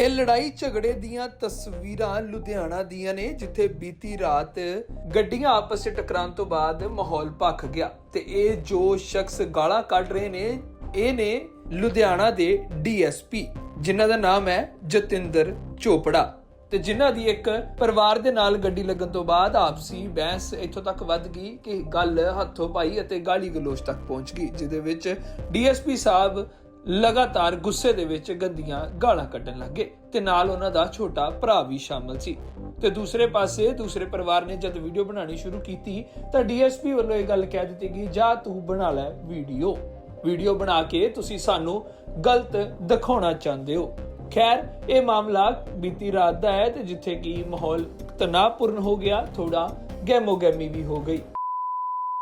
ਇਹ ਲੜਾਈ ਝਗੜੇ ਦੀਆਂ ਤਸਵੀਰਾਂ ਲੁਧਿਆਣਾ ਦੀਆਂ ਨੇ, ਜਿੱਥੇ ਬੀਤੀ ਰਾਤ ਗੱਡੀਆਂ ਆਪਸ ਵਿੱਚ ਟਕਰਾਉਣ ਤੋਂ ਬਾਅਦ ਮਾਹੌਲ ਭਖ ਗਿਆ। ਤੇ ਇਹ ਜੋ ਸ਼ਖਸ ਗਾਲਾਂ ਕੱਢ ਰਹੇ ਨੇ, ਇਹ ਨੇ ਲੁਧਿਆਣਾ ਦੇ ਡੀਐਸਪੀ ਜਿਨ੍ਹਾਂ ਦਾ ਨਾਮ ਹੈ ਜਤਿੰਦਰ ਚੋਪੜਾ। ਤੇ ਜਿਨ੍ਹਾਂ ਦੀ ਇੱਕ ਪਰਿਵਾਰ ਦੇ ਨਾਲ ਗੱਡੀ ਲੱਗਣ ਤੋਂ ਬਾਅਦ ਆਪਸੀ ਬਹਿਸ ਇੱਥੋਂ ਤੱਕ ਵੱਧ ਗਈ ਕਿ ਗੱਲ ਹੱਥੋਂ ਪਾਈ ਅਤੇ ਗਾਲੀ ਗਲੋਚ ਤੱਕ ਪਹੁੰਚ ਗਈ, ਜਿਹਦੇ ਵਿੱਚ ਡੀਐਸਪੀ ਸਾਹਿਬ ਲਗਾਤਾਰ ਗੁੱਸੇ ਦੇ ਵਿੱਚ ਗੰਦੀਆਂ ਗਾਲਾਂ ਕੱਢਣ ਲੱਗੇ ਤੇ ਨਾਲ ਉਹਨਾਂ ਦਾ ਛੋਟਾ ਭਰਾ ਵੀ ਸ਼ਾਮਲ ਸੀ। ਤੇ ਦੂਸਰੇ ਪਾਸੇ ਦੂਸਰੇ ਪਰਿਵਾਰ ਨੇ ਜਦ ਵੀਡੀਓ ਬਣਾਉਣੀ ਸ਼ੁਰੂ ਕੀਤੀ ਤਾਂ ਡੀਐਸਪੀ ਵੱਲੋਂ ਇਹ ਗੱਲ ਕਹਿ ਦਿੱਤੀ ਗਈ, ਜਾ ਤੂੰ ਬਣਾ ਲੈ ਵੀਡੀਓ। ਵੀਡੀਓ ਬਣਾ ਕੇ ਤੁਸੀਂ ਸਾਨੂੰ ਗਲਤ ਦਿਖਾਉਣਾ ਚਾਹੁੰਦੇ ਹੋ। ਖੈਰ, ਇਹ ਮਾਮਲਾ ਬੀਤੀ ਰਾਤ ਦਾ ਹੈ ਤੇ ਜਿੱਥੇ ਕਿ ਮਾਹੌਲ ਤਣਾਅਪੂਰਨ ਹੋ ਗਿਆ ਥੋੜਾ ਗਹਿਮੋ ਗਹਿਮੀ ਵੀ ਹੋ ਗਈ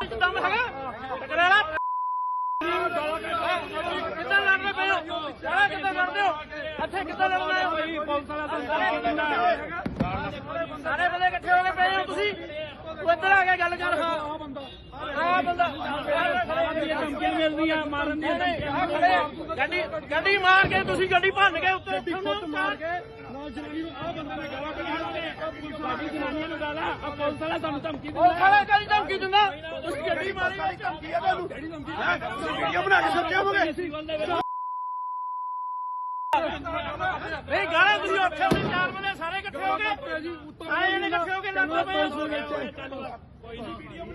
ਦਮ ਹੈਗਾ ਟਕਰਾਲਾ ਕਿੱਦਾਂ ਲੜਦੇ ਪਏ ਹੋ ਸਾਰਾ ਕਿੱਦਾਂ ਲੜਦੇ ਹੋ ਇੱਥੇ ਕਿੱਦਾਂ ਲੜਦੇ ਹੋ ਬਈ ਪੁਲਿਸ ਵਾਲਾ ਸਾਰੇ ਬੰਦੇ ਇਕੱਠੇ ਹੋ ਕੇ ਪਏ ਹੋ ਤੁਸੀਂ ਤੂੰ ਇੱਧਰ ਆ ਕੇ ਗੱਲ ਕਰ ਹਾਂ ਆ ਬੰਦਾ ਆ ਬੰਦਾ ਧਮਕੀਆਂ ਮਿਲਦੀਆਂ ਮਾਰਨ ਦੀਆਂ ਧਮਕੀਆਂ ਗੱਡੀ ਗੱਡੀ ਮਾਰ ਕੇ ਤੁਸੀਂ ਗੱਡੀ ਭੰਨ ਕੇ ਉੱਤੇ ਖੁੱਤ ਮਾਰ ਕੇ ਨਾਲ ਜਨਾਨੀ ਨੂੰ ਆ ਬੰਦੇ ਨੇ ਗਾਲਾਂ ਕੱਢੀਆਂ ਸਾਡੀ ਜਨਾਨੀਆਂ ਨੂੰ ਗਾਲਾਂ ਆ ਪੁਲਿਸ ਵਾਲਾ ਸਾਨੂੰ ਧਮਕੀ ਦਿੰਦਾ। ਉਹ ਸਾਲਾ ਕਾਹਦੀ ਧਮਕੀ ਦਿੰਦਾ ਤੁਸੀਂ ਗੱਡੀ ਮਾਰੀ ਧਮਕੀ ਆ ਤੁਹਾਨੂੰ ਵੀਡੀਓ ਬਣਾ ਕੇ ਸੱਚੇ ਹੋਵੋਗੇ ਨਹੀਂ, ਗਾਲਾਂ ਤੁਸੀਂ ਉੱਥੇ ਹੋਣੇ ਚਾਰ ਬੰਦੇ ਸਾਰੇ ਇਕੱਠੇ ਹੋ ਗਏ। ਸਾਰੇ ਜਣੇ ਇਕੱਠੇ ਹੋ ਕੇ ਲੜਦੇ ਪਏ ਹੋ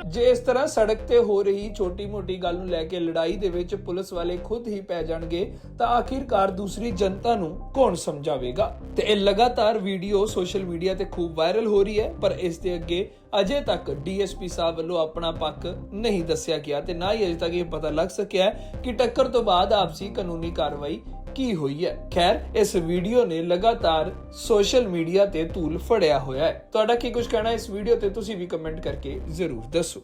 ਜੇ ਇਸ ਤਰ੍ਹਾਂ ਸੜਕ ਤੇ ਹੋ ਰਹੀ ਛੋਟੀ-ਮੋਟੀ ਗੱਲ ਨੂੰ ਲੈ ਕੇ ਲੜਾਈ ਦੇ ਵਿੱਚ ਪੁਲਿਸ ਵਾਲੇ ਖੁਦ ਹੀ ਪੈ ਜਾਣਗੇ, ਤਾਂ ਆਖਿਰਕਾਰ ਦੂਸਰੀ ਜਨਤਾ ਨੂੰ ਕੌਣ ਸਮਝਾਵੇਗਾ? ਤੇ ਇਹ ਲਗਾਤਾਰ ਵੀਡੀਓ ਸੋਸ਼ਲ ਮੀਡੀਆ ਤੇ ਖੂਬ ਵਾਇਰਲ ਹੋ ਰਹੀ ਹੈ, ਪਰ ਇਸ ਦੇ ਅੱਗੇ ਅਜੇ ਤੱਕ ਡੀਐਸਪੀ ਸਾਹਿਬ ਵੱਲੋਂ ਆਪਣਾ ਪੱਖ ਨਹੀਂ ਦੱਸਿਆ ਗਿਆ, ਤੇ ਨਾ ਹੀ ਅਜੇ ਤੱਕ ਇਹ ਪਤਾ ਲੱਗ ਸਕਿਆ ਕਿ ਟੱਕਰ ਤੋਂ ਬਾਅਦ ਆਪਸੀ ਕਾਨੂੰਨੀ ਕਾਰਵਾਈ ਕੀ ਹੋਈ ਹੈ? ਖੈਰ, ਇਸ ਵੀਡੀਓ ਨੇ ਲਗਾਤਾਰ ਸੋਸ਼ਲ ਮੀਡੀਆ ਤੇ ਧੂਲ ਫੜਿਆ ਹੋਇਆ ਹੈ। ਤੁਹਾਡਾ ਕੀ ਕੁਝ ਕਹਿਣਾ ਇਸ ਵੀਡੀਓ ਤੇ ਤੁਸੀਂ ਵੀ ਕਮੈਂਟ ਕਰਕੇ ਜ਼ਰੂਰ ਦੱਸੋ।